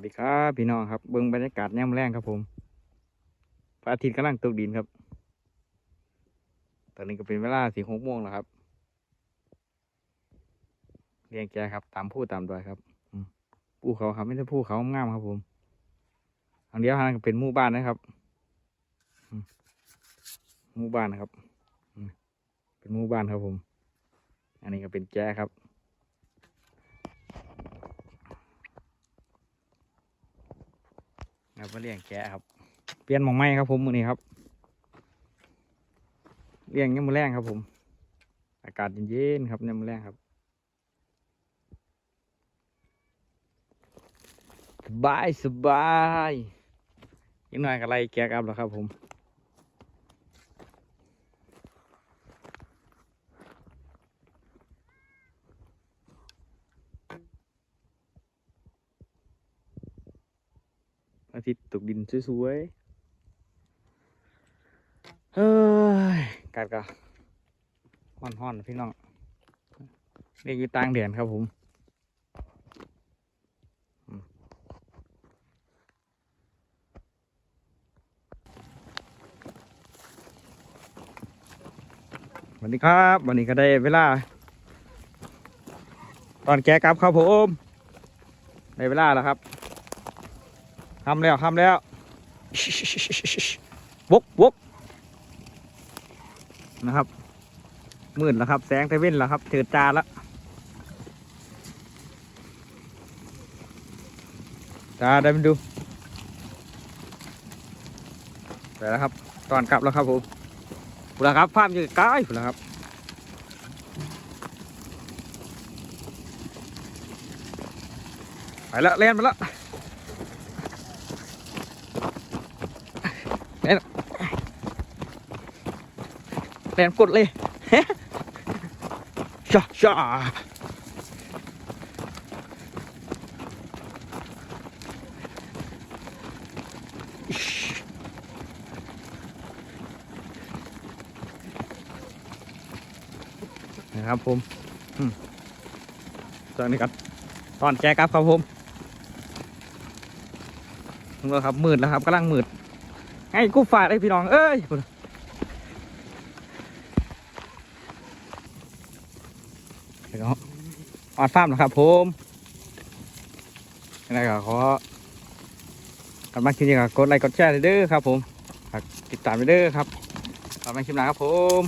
วัสดีครับพี่น้องครับเบิ้งบรรยากาศย่ำแรงครับผมพระอาทิตย์กำลังตกดินครับ ตอนนี้ก็เป็นเวลาสี่หกโมงแล้วครับเรียงแกครับ ตามผู้ตามดอยครับอืมภูเขาครับไม่ใช่ภูเขางามครับผมอันเดียวทางเป็นหมู่บ้านนะครับมหมู่บ้านนะครับเป็นหมู่บ้านครับผม อันนี้ก็เป็นแกครับ ครับมาเลี้ยงแกะครับ เปลี่ยนหมองไม้ครับผมมือนี้ครับ เลี้ยงยังมือแรงครับผม อากาศเย็นๆครับยังมือแรงครับสบายสบายยังหน่อยก็ไล่แกะกลับแล้วครับผม อาทิตย์ตกดินสวยๆ เฮ้ยกัดกะห่อนห่อนๆ พี่น้อง นี่คือตางแดนครับผมวัสดีครับ วันนี้ก็ได้เวลา ตอนแกกลับครับผม ได้เวลาแล้วครับ ทำแล้วทำแล้ววกวกนะครับ มืดแล้วครับ แสงไทเว่นแล้วครับเถิดจาแล้วจาได้มาดูไปแล้วครับ ตอนกลับแล้วครับผมพูดแล้วครับภาพอยู่ใกล้พูดแล้วครับไปแล้วเล่นไปแล้ว แรงกดเลยช่าช่านะครับผมอืมตอนนี้กันตอนแกกลับครับผมนี่ครับมืดแล้วครับกำลังมืด ไงกูฝาดไอ้พี่น้อง เอ้ยเดี๋ยวออดฟาร์มนะครับผมยังไงก็ขอกำลังคิปนี้ก็กดไลค์กดแชร์เลยเด้อครับผมติดตามไปเด้อครับกำลังคลิปหน้าครับผม